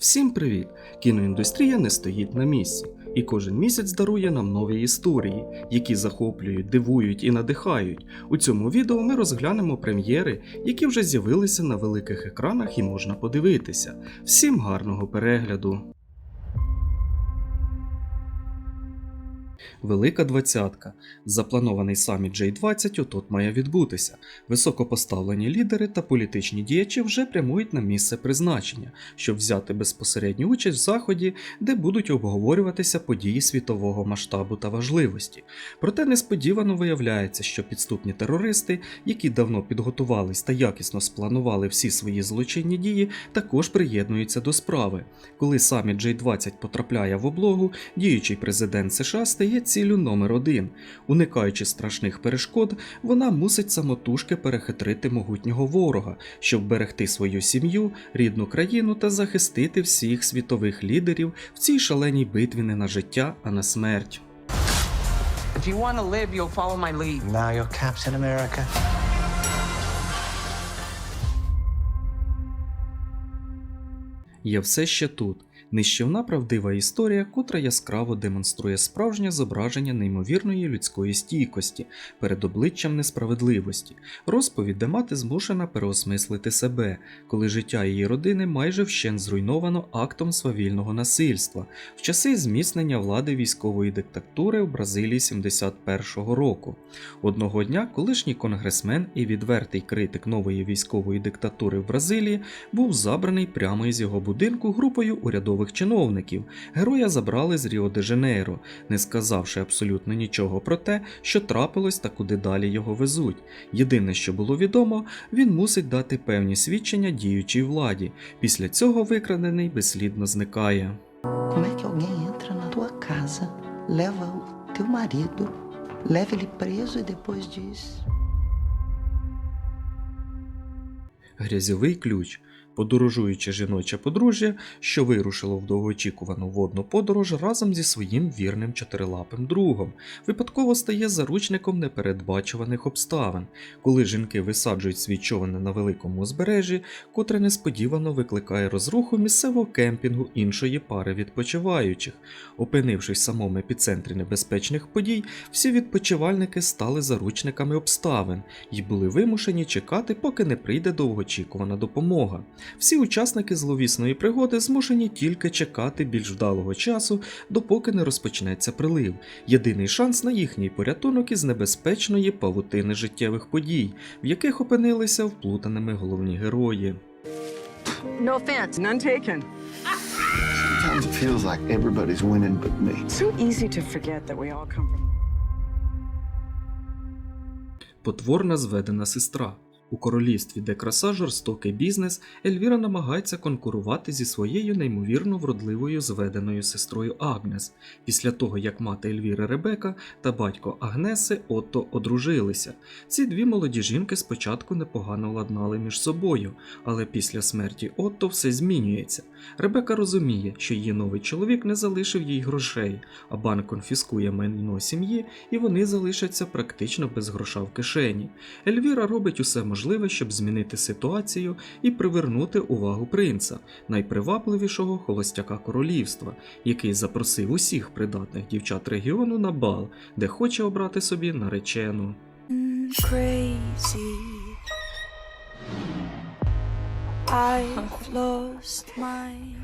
Всім привіт! Кіноіндустрія не стоїть на місці, і кожен місяць дарує нам нові історії, які захоплюють, дивують і надихають. У цьому відео ми розглянемо прем'єри, які вже з'явилися на великих екранах і можна подивитися. Всім гарного перегляду! Велика двадцятка. Запланований саміт J20 отут має відбутися. Високопоставлені лідери та політичні діячі вже прямують на місце призначення, щоб взяти безпосередню участь в заході, де будуть обговорюватися події світового масштабу та важливості. Проте несподівано виявляється, що підступні терористи, які давно підготувались та якісно спланували всі свої злочинні дії, також приєднуються до справи. Коли саміт J20 потрапляє в облогу, діючий президент США стає ціллю номер один. Уникаючи страшних перешкод, вона мусить самотужки перехитрити могутнього ворога, щоб берегти свою сім'ю, рідну країну та захистити всіх світових лідерів в цій шаленій битві не на життя, а на смерть. If you want to live, you'll follow my lead. Now you're Captain America. Я все ще тут. Нищівна правдива історія, котра яскраво демонструє справжнє зображення неймовірної людської стійкості перед обличчям несправедливості, розповідь, де мати змушена переосмислити себе, коли життя її родини майже вщент зруйновано актом свавільного насильства в часи зміцнення влади військової диктатури в Бразилії 71-го року. Одного дня колишній конгресмен і відвертий критик нової військової диктатури в Бразилії був забраний прямо із його будинку групою урядових чиновників. Героя забрали з Ріо де Жанейро, не сказавши абсолютно нічого про те, що трапилось та куди далі його везуть. Єдине, що було відомо, він мусить дати певні свідчення діючій владі. Після цього викрадений безслідно зникає. Como é que alguém entra na tua casa, leva o teu marido, leva ele preso e depois diz: Грязьовий ключ. Подорожуюче жіноче подружжя, що вирушило в довгоочікувану водну подорож разом зі своїм вірним чотирилапим другом, випадково стає заручником непередбачуваних обставин, коли жінки висаджують свій човен на великому узбережжі, котре несподівано викликає розруху місцевого кемпінгу іншої пари відпочиваючих. Опинившись в самому епіцентрі небезпечних подій, всі відпочивальники стали заручниками обставин і були вимушені чекати, поки не прийде довгоочікувана допомога. Всі учасники зловісної пригоди змушені тільки чекати більш вдалого часу, допоки не розпочнеться прилив. Єдиний шанс на їхній порятунок із небезпечної павутини життєвих подій, в яких опинилися вплутаними головні герої. No offense, none taken. Sometimes it feels like everybody's winning but me. So easy to forget that we all come from. Потворна зведена сестра. У королівстві, де краса жорстокий бізнес, Ельвіра намагається конкурувати зі своєю неймовірно вродливою зведеною сестрою Агнес. Після того, як мати Ельвіри Ребека та батько Агнеси Отто одружилися. Ці дві молоді жінки спочатку непогано ладнали між собою, але після смерті Отто все змінюється. Ребека розуміє, що її новий чоловік не залишив їй грошей, а банк конфіскує майно сім'ї, і вони залишаться практично без гроша в кишені. Ельвіра робить усе можливе, щоб змінити ситуацію і привернути увагу принца, найпривабливішого холостяка королівства, який запросив усіх придатних дівчат регіону на бал, де хоче обрати собі наречену. crazy. I've lost my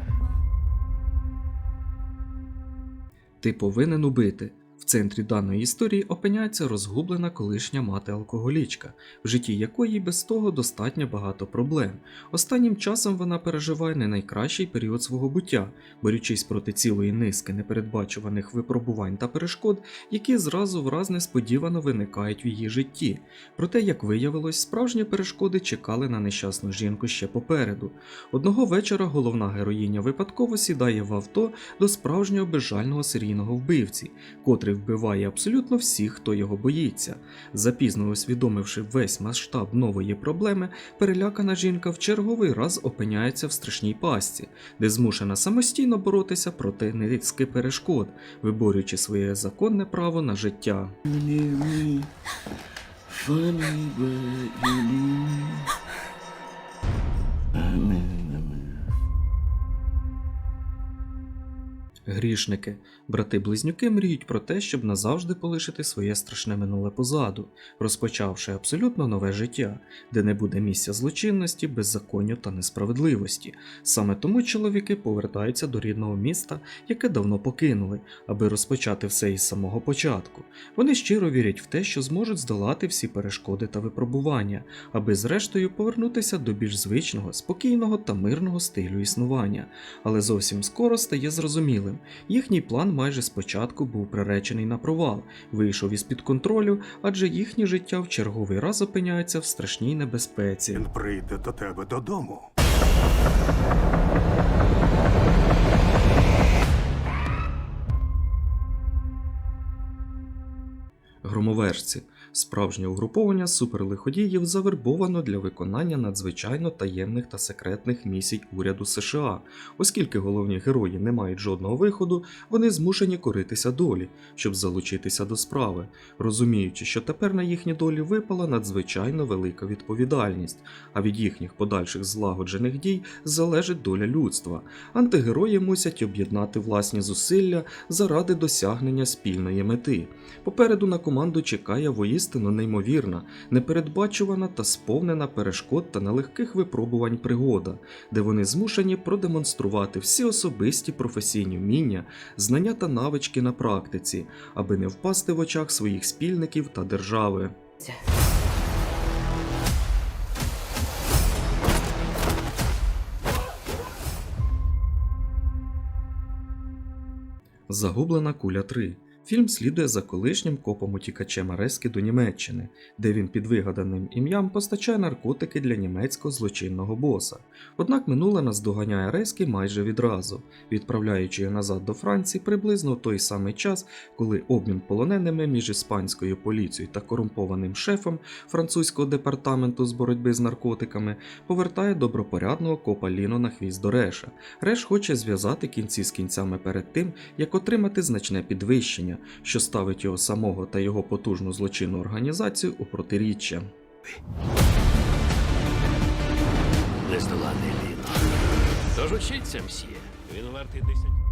Ти повинен убити. Центрі даної історії опиняється розгублена колишня мати алкоголічка, в житті якої без того достатньо багато проблем. Останнім часом вона переживає не найкращий період свого буття, борючись проти цілої низки непередбачуваних випробувань та перешкод, які зразу враз несподівано виникають в її житті. Проте, як виявилось, справжні перешкоди чекали на нещасну жінку ще попереду. Одного вечора головна героїня випадково сідає в авто до справжнього безжального серійного вбивці, котрий вбиває абсолютно всіх, хто його боїться. Запізно усвідомивши весь масштаб нової проблеми, перелякана жінка в черговий раз опиняється в страшній пастці, де змушена самостійно боротися проти низки перешкод, виборюючи своє законне право на життя. Грішники, брати-близнюки мріють про те, щоб назавжди полишити своє страшне минуле позаду, розпочавши абсолютно нове життя, де не буде місця злочинності, беззаконню та несправедливості. Саме тому чоловіки повертаються до рідного міста, яке давно покинули, аби розпочати все із самого початку. Вони щиро вірять в те, що зможуть здолати всі перешкоди та випробування, аби зрештою повернутися до більш звичного, спокійного та мирного стилю існування. Але зовсім скоро стає зрозумілим, їхній план майже спочатку був приречений на провал, вийшов із-під контролю, адже їхнє життя в черговий раз опиняється в страшній небезпеці. Він прийде до тебе додому. Громовержці справжнє угруповання суперлиходіїв завербовано для виконання надзвичайно таємних та секретних місій уряду США. Оскільки головні герої не мають жодного виходу, вони змушені коритися долі, щоб залучитися до справи, розуміючи, що тепер на їхні долі випала надзвичайно велика відповідальність, а від їхніх подальших злагоджених дій залежить доля людства. Антигерої мусять об'єднати власні зусилля заради досягнення спільної мети. Попереду на команду чекає воістину неймовірна, непередбачувана та сповнена перешкод та нелегких випробувань пригода, де вони змушені продемонструвати всі особисті професійні вміння, знання та навички на практиці, аби не впасти в очах своїх спільників та держави. Загублена куля 3. Фільм слідує за колишнім копом утікачем Арески до Німеччини, де він під вигаданим ім'ям постачає наркотики для німецького злочинного боса. Однак минуле наздоганяє Арески майже відразу, відправляючи його назад до Франції приблизно в той самий час, коли обмін полоненими між іспанською поліцією та корумпованим шефом французького департаменту з боротьби з наркотиками повертає добропорядного копа Ліно на хвіст до Реша. Реш хоче зв'язати кінці з кінцями перед тим, як отримати значне підвищення, що ставить його самого та його потужну злочинну організацію у протиріччя. Нездоланний Ліно. Тож учіться, мсьє. Він вартий десять.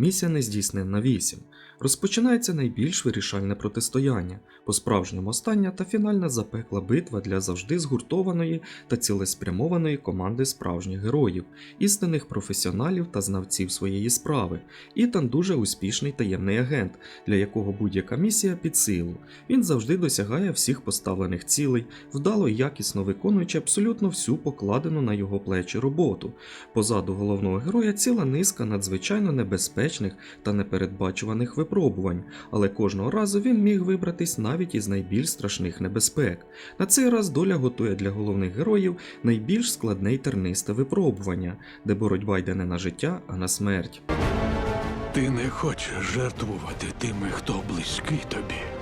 Місія нездійсненна 8. Розпочинається найбільш вирішальне протистояння, по-справжньому остання та фінальна запекла битва для завжди згуртованої та цілеспрямованої команди справжніх героїв, істинних професіоналів та знавців своєї справи. Ітан дуже успішний таємний агент, для якого будь-яка місія під силу. Він завжди досягає всіх поставлених цілей, вдало і якісно виконуючи абсолютно всю покладену на його плечі роботу. Позаду головного героя ціла низка надзвичайно небезпечних та непередбачуваних випробувань, але кожного разу він міг вибратись навіть із найбільш страшних небезпек. На цей раз доля готує для головних героїв найбільш складне й тернисте випробування, де боротьба йде не на життя, а на смерть. Ти не хочеш жертвувати тими, хто близький тобі.